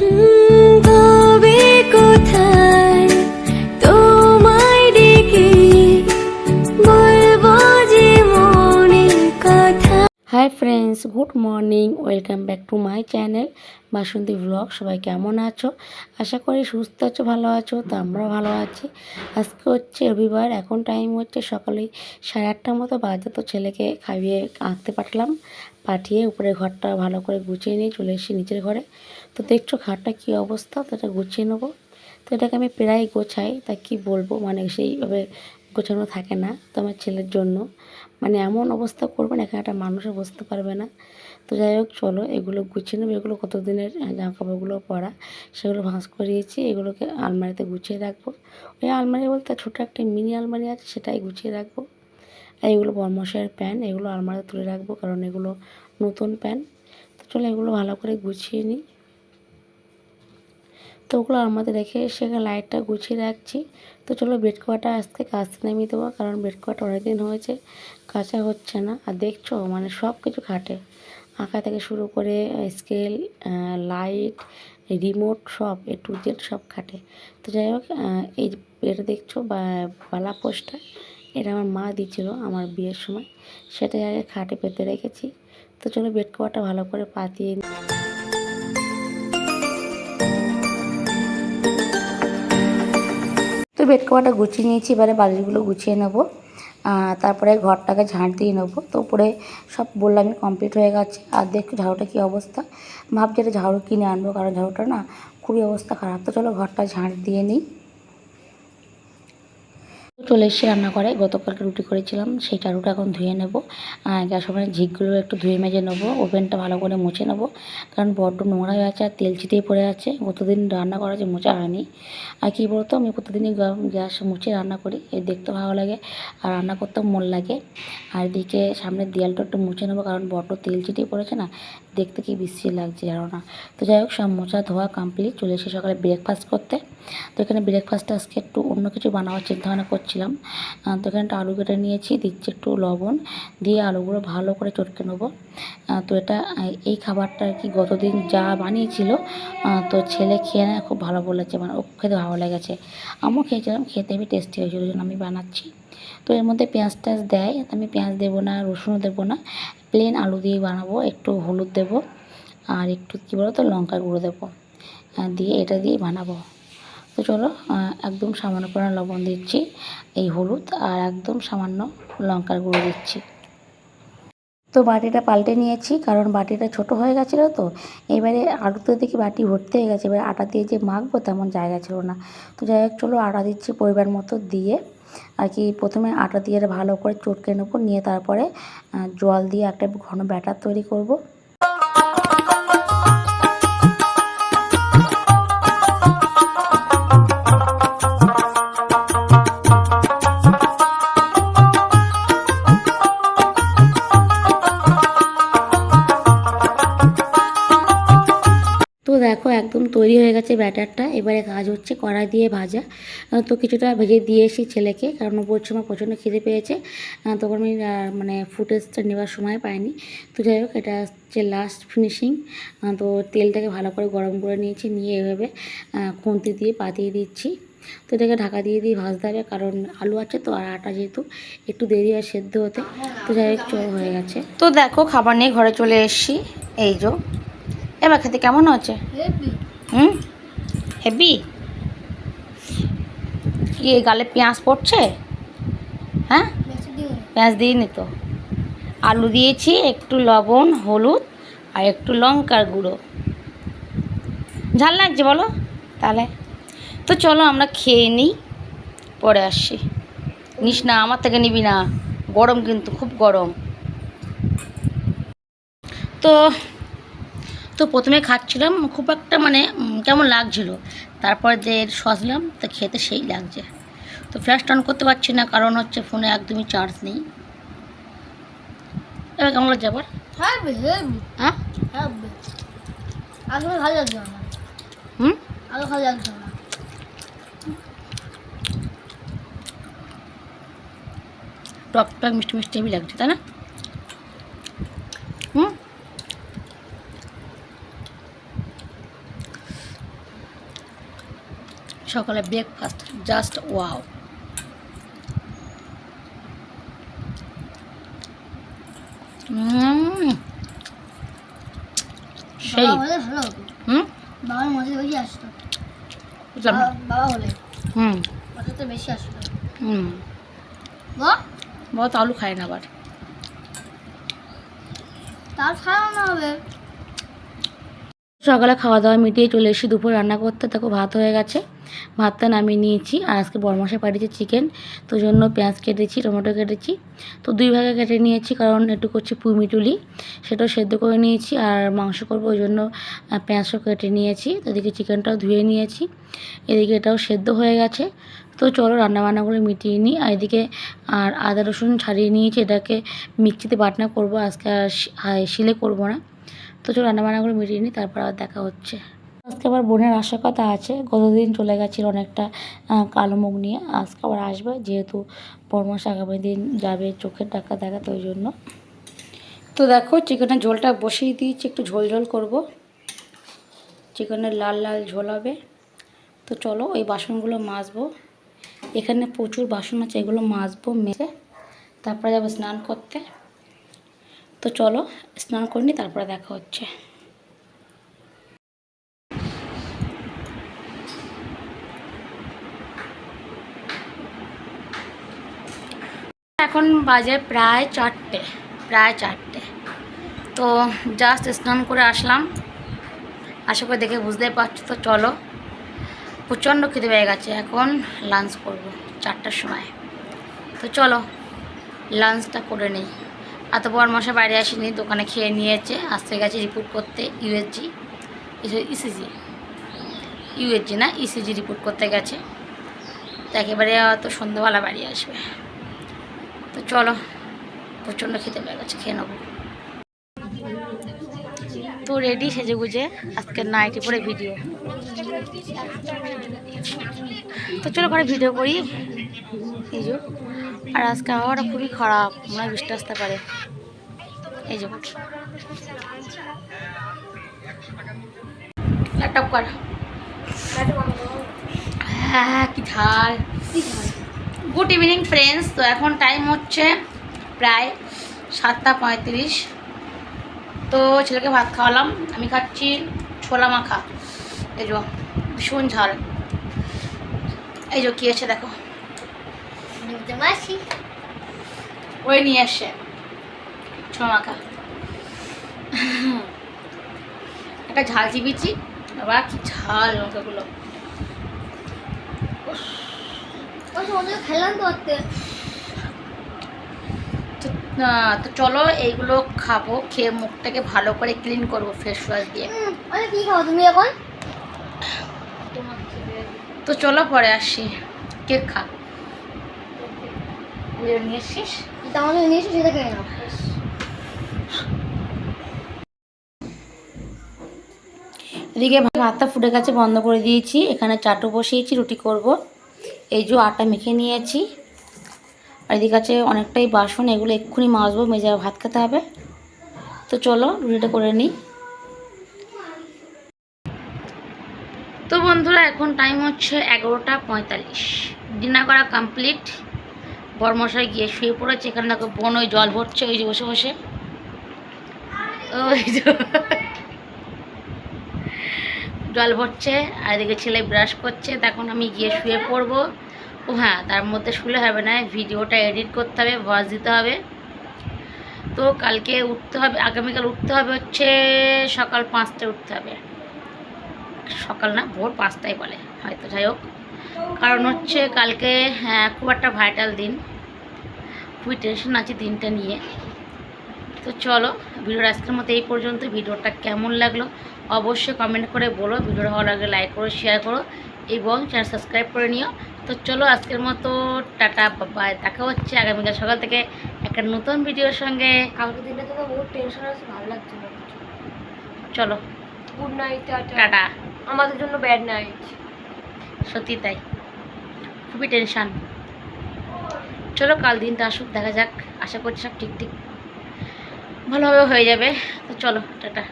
Mm-hmm. Hi friends, good morning, welcome back to my channel Basanti vlog. সবাই কেমন আছো? আশা করি সুস্থ আছো, ভালো আছো, তো আমরাও ভালো আছি। আজকে হচ্ছে রবিবার, এখন টাইম হচ্ছে সকালে সাড়ে আটটার মতো বাজে, তো ছেলেকে খাইয়ে আঁকতে পাঠালাম পাঠিয়ে উপরে ঘরটা ভালো করে গুছিয়ে নিয়ে চলে এসেছি নিচের ঘরে। তো দেখছ ঘরটা কী অবস্থা? তো এটা গুছিয়ে নেব। তো এটাকে আমি প্রায় গোছাই, তা কি বলব? মানে সেইভাবে গোছানো থাকে না তো আমার ছেলের জন্য। মানে এমন অবস্থা করবে না, এখানে একটা মানুষও বসতে পারবে না। তো যাই হোক, চলো এগুলো গুছিয়ে নেব। এগুলো কত দিনের জামা কাপড়গুলো পরা, সেগুলো ভাঁজ করিয়েছি। এগুলোকে আলমারিতে গুছিয়ে রাখব। ওই আলমারি বলতে ছোটো একটা মিনি আলমারি আছে, সেটাই গুছিয়ে রাখব। আর এগুলো বর্মশাইয়ের প্যান্ট এগুলো আলমারিতে তুলে রাখব, কারণ এগুলো নতুন প্যান্ট তো চলো এগুলো ভালো করে গুছিয়ে নিই। তো ওগুলো আমাদের রেখে সেখানে লাইটটা গুছিয়ে রাখছি। তো চলো বেড কভারটা আজকে কাচতে নামিয়ে দেবো, কারণ বেড কভারটা অনেকদিন হয়েছে কাঁচা হচ্ছে না। আর দেখছ মানে সব কিছু খাটে। আঁকা থেকে শুরু করে স্কেল লাইট রিমোট সব এ টু জেড সব খাটে। তো যাই হোক এই এটা দেখছ বালা পোস্টটা এটা আমার মা দিয়েছিল আমার বিয়ের সময়। সেটা খাটে পেতে রেখেছি। তো চলো বেড কভারটা ভালো করে পাতিয়ে বেড কভারটা গুছিয়ে নিয়েছি, এবারে বালিশগুলো গুছিয়ে নেব। তারপরে ঘরটাকে ঝাঁট দিয়ে নেব। তো উপরে সব বললামই কমপ্লিট হয়ে গেছে। আর দেখো ঝাড়ুটা কী অবস্থা? ভাবছি এটা ঝাড়ু কিনে আনব, কারণ ঝাড়ুটা না খুবই অবস্থা খারাপ। তো চলো ঘরটা ঝাঁট দিয়ে নিই। চলে এসেছি রান্না করে গতকালকে রুটি করেছিলাম সেই চারুটা এখন ধুয়ে নেব। গ্যাস ওভেনের ঝিকগুলো একটু ধুয়ে মেজে নেব, ওভেনটা ভালো করে মুছে নেব। কারণ বড্ড নোংরা হয়ে আছে আর তেল ছিটিয়ে পড়ে আছে। গতদিন রান্না করা যে মোচা হয়নি। আর কী বলতো, আমি প্রতিদিনই গ্যাস মুছে রান্না করি। এ দেখতে ভালো লাগে আর রান্না করতেও মন লাগে। আর এদিকে সামনের দেয়ালটা একটু মুছে নেব কারণ বড্ড তেল ছিটিয়ে পড়েছে না। দেখতে কি বিশ্রী লাগছে জানো না। তো যাই হোক, সব মোচা ধোয়া কমপ্লিট চলে এসে সকালে ব্রেকফাস্ট করতে। তো এখানে ব্রেকফাস্টটা আজকে একটু অন্য কিছু বানাবার চিন্তা ভাবনা করছিলাম। তো এখানে একটা আলু কেটে নিয়েছি, দিচ্ছি একটু লবণ, দিয়ে আলুগুলো ভালো করে চটকে নেব। তো এটা, এই খাবারটা আর কি গতদিন যা বানিয়েছিল তো ছেলে খেয়ে না খুব ভালো বলেছে মানে ও খেতে ভালো লেগেছে। আমিও খেয়েছিলাম, খেতে হেবি টেস্টি হয়েছিল, ওই জন্য আমি বানাচ্ছি। তো এর মধ্যে পেঁয়াজ টেয়াজ দেয় আমি পেঁয়াজ দেবো না, রসুনও দেবো না প্লেন আলু দিয়ে বানাবো, একটু হলুদ দেবো, আর একটু কী বলো তো লঙ্কা গুঁড়ো দেবো দিয়ে এটা দিয়ে বানাবো। তো চলো একদম সামান্য করে লবণ দিচ্ছি, এই হলুদ, আর একদম সামান্য লঙ্কার গুঁড়ো দিচ্ছি। তো বাটিটা পাল্টে নিয়েছি, কারণ বাটিটা ছোট হয়ে গেছিল তো, এবারে আলুতে দেখি বাটি ভর্তি হয়ে গেছে, এবারে আটা দিয়ে যে মাখবো তেমন জায়গা ছিল না। তো যাই হোক, চলো আটা দিচ্ছি পরিবার মতো দিয়ে, আর কি প্রথমে আটা দিয়ে ভালো করে চটকে নেব, নিয়ে তারপরে জল দিয়ে একটা ঘন ব্যাটার তৈরি করব। একদম তৈরি হয়ে গেছে ব্যাটারটা। এবারে কাজ হচ্ছে কড়াই দিয়ে ভাজা। তো কিছুটা ভেজে দিয়ে এসি ছেলেকে, কারণ ও বলছে আমার প্রচণ্ড খিদে পেয়েছে। তখন আমি মানে ফুটেজটা নেওয়ার সময় পাইনি। তো যাই হোক, এটা হচ্ছে লাস্ট ফিনিশিং তো তেলটাকে ভালো করে গরম করে নিয়েছি, নিয়ে এভাবে খুন্তি দিয়ে পাতিয়ে দিচ্ছি। তো এটাকে ঢাকা দিয়ে দিয়ে ভাজতে হবে, কারণ আলু আছে তো, আর আটা যেহেতু একটু দেরি হয় সেদ্ধ হতে। তো যাই হোক হয়ে গেছে। তো দেখো, খাবার নিয়ে ঘরে চলে এসেছি। এই যো এবার খেতে কেমন হচ্ছে হুম? হেভি কি গালে পেঁয়াজ পড়ছে? হ্যাঁ? পেঁয়াজ দিইনি তো। আলু দিয়েছি একটু লবণ হলুদ আর একটু লঙ্কার গুঁড়ো। ঝাল লাগছে বলো? তাহলে। তো চলো আমরা খেয়ে নিই পরে আসছি। নিস না আমার থেকে নিবি না। গরম কিন্তু খুব গরম। তো তো প্রথমে খাচ্ছিলাম খুব একটা মানে কেমন লাগছিল। তারপর যে সজলাম তো খেতে সেই লাগছে। তো ফ্ল্যাশ অন করতে পারছি না কারণ হচ্ছে ফোনে একদমই চার্জ নেই। এবার কেমন লাগছে আবার? হ্যাঁ। হেবি আসলে ভালো লাগছে হুম? আরও ভালো লাগছে টক টক মিষ্টি মিষ্টি হেবি লাগছে তাই না? সকালে ব্রেকফাস্ট জাস্ট ওয়াও সেই। বাবা হুম? বাবার আসতো। না। বাবা- বাবা হলে হুম। তো বেশি আসতো। হুম। বল বহুত আলু খায় না আবার। তার খাওয়ানো হবে। সকালে খাওয়া দাওয়া মিটিয়ে চলে এসে দুপুর রান্না করতে দেখো ভাত হয়ে গেছে। ভাতটা নামিয়ে নিয়েছি আর আজকে বরমাসে পাঠিয়েছে চিকেন তো জন্য পেঁয়াজ কেটেছি, টমেটো কেটেছি। তো দুই ভাগে কেটে নিয়েছি, কারণ একটু করছি পুমিটুলি সেটাও সেদ্ধ করে নিয়েছি আর মাংস করব ওই জন্য পেঁয়াজও কেটে নিয়েছি। তো এদিকে চিকেনটাও ধুয়ে নিয়েছি, এদিকে এটাও সেদ্ধ হয়ে গেছে। তো চলো রান্নাবান্নাগুলো মিটিয়ে নিই, আর এদিকে, আর আদা রসুন ছাড়িয়ে নিয়েছি, এটাকে মিক্সিতে বাটনা করব, আজকে আর শিলে করব না। তো চলো রান্নাবান্নাগুলো মিটিয়ে নিই, তারপর আবার দেখা হচ্ছে। আজকে আবার বোনের আসার কথা আছে। গতদিন চলে গেছিল অনেকটা কালো মুখ নিয়ে। আজকে আবার আসবে, যেহেতু পরমাস আগামী দিন যাবে চোখের ডাক্তার দেখাতে ওই জন্য। তো দেখো, চিকেনের ঝোলটা বসিয়ে দিয়েছি, একটু ঝোল ঝোল করব। চিকেনের লাল লাল ঝোল হবে। তো চলো, ওই বাসনগুলো মাজবো। এখানে প্রচুর বাসন আছে, এগুলো মাজবো, মেজে। তারপরে যাব স্নান করতে। তো চলো, স্নান করে নি, তারপরে দেখা হচ্ছে। এখন বাজে প্রায় চারটে প্রায় চারটে। তো জাস্ট স্নান করে আসলাম। আশা করে দেখে বুঝতেই পারছ, তো চলো। প্রচণ্ড খিদে পেয়ে গেছে, এখন লাঞ্চ করব চারটার সময়। তো চলো লাঞ্চটা করে নিই। এত বড় মশা বাইরে আসেনি, দোকানে খেয়ে নিয়েছে আসতে গেছে রিপোর্ট করতে ইউএসজি ইসিজি ইউএসজি না ইসিজি রিপোর্ট করতে গেছে। তো একেবারে হয়তো সন্ধ্যাবেলা বাড়ি আসবে। তো চলো, প্রচণ্ড খেতে পেয়ে গেছে, খেয়ে নেব। তো রেডি সেজে গুজে আজকে নাইটি পরে ভিডিও তো চলো করে ভিডিও করি। এই যে, আর আজকে আবহাওয়াটা খুবই খারাপ, মনে হয় বৃষ্টি আসতে পারে। এই যে। ল্যাপটপ কর। হ্যাঁ কি ঝাল। গুড ইভিনিং ফ্রেন্ডস তো এখন টাইম হচ্ছে প্রায় সাতটা পঁয়ত্রিশ। তো ছেলেকে ভাত খাওয়ালাম। আমি খাচ্ছি ছোলা মাখা। এই যে ভীষণ ঝাল। এই যে কি আছে দেখো। ওই নিয়ে এসে ছোলা মাখা। একটা ঝাল চিবিছি বাবা কি ঝাল লঙ্কাগুলো তো চলো এইগুলো খাব খেয়ে মুখটাকে ভালো করে ক্লিন করব ফেস ওয়াশ দিয়ে। কি খাও তুমি এখন? তো চলো পরে আসি কেক খা। নিয়ে এসছিস? এটা নিয়ে এসে সেটা খেয়ে নাও। এদিকে ভাতটা ফুটে গেছে বন্ধ করে দিয়েছি। এখানে চাটু বসিয়েছি রুটি করব। এই যে আটা মেখে নিয়েছি। আর এদিকে আছে অনেকটাই বাসন, এগুলো এক্ষুনি মাজবো, মেজে ভাত খেতে হবে। তো চলো, রুটিটা করে নিই। তো বন্ধুরা, এখন টাইম হচ্ছে এগারোটা পঁয়তাল্লিশ। ডিনার করা কমপ্লিট বরমশাই গিয়ে শুয়ে পড়েছে। এখানে দেখো বন ওই জল ভরছে, ওই যে বসে বসে। ওই যে জল ভরছে, আর এদিকে ছেলে ব্রাশ করছে তখন আমি গিয়ে শুয়ে পড়ব। ও হ্যাঁ তার মধ্যে শুলে হবে না, ভিডিওটা এডিট করতে হবে ভয়েস দিতে হবে। তো কালকে উঠতে হবে, আগামীকাল উঠতে হবে হচ্ছে সকাল পাঁচটায় উঠতে হবে। সকাল না, ভোর পাঁচটায় বলে, হয়তো, যাই হোক। কারণ হচ্ছে কালকে হ্যাঁ খুব একটা ভাইটাল দিন। খুবই টেনশন আছে দিনটা নিয়ে। তো চলো, ভিডিওর আজকের মতো এই পর্যন্ত, ভিডিওটা কেমন লাগল? অবশ্যই কমেন্ট করে বলো ভিডিওটা ভালো লাগলে লাইক করো শেয়ার করো এবং চ্যানেল সাবস্ক্রাইব করে নিও। তো চলো আজকের মতো টাটা বাই দেখা হচ্ছে আগামীকাল সকাল থেকে একটা নতুন ভিডিওর সঙ্গে। কালকে দিনে তো বহুত টেনশন আছে ভালো লাগছে না চলো। Good night tata. আমাদের জন্য ব্যাড নাইট সত্যি তাই। খুবই টেনশান চলো কাল দিনটা আসুক দেখা যাক। আশা করছি সব ঠিক ঠিক ভালোভাবে হয়ে যাবে। তো চলো টাটা।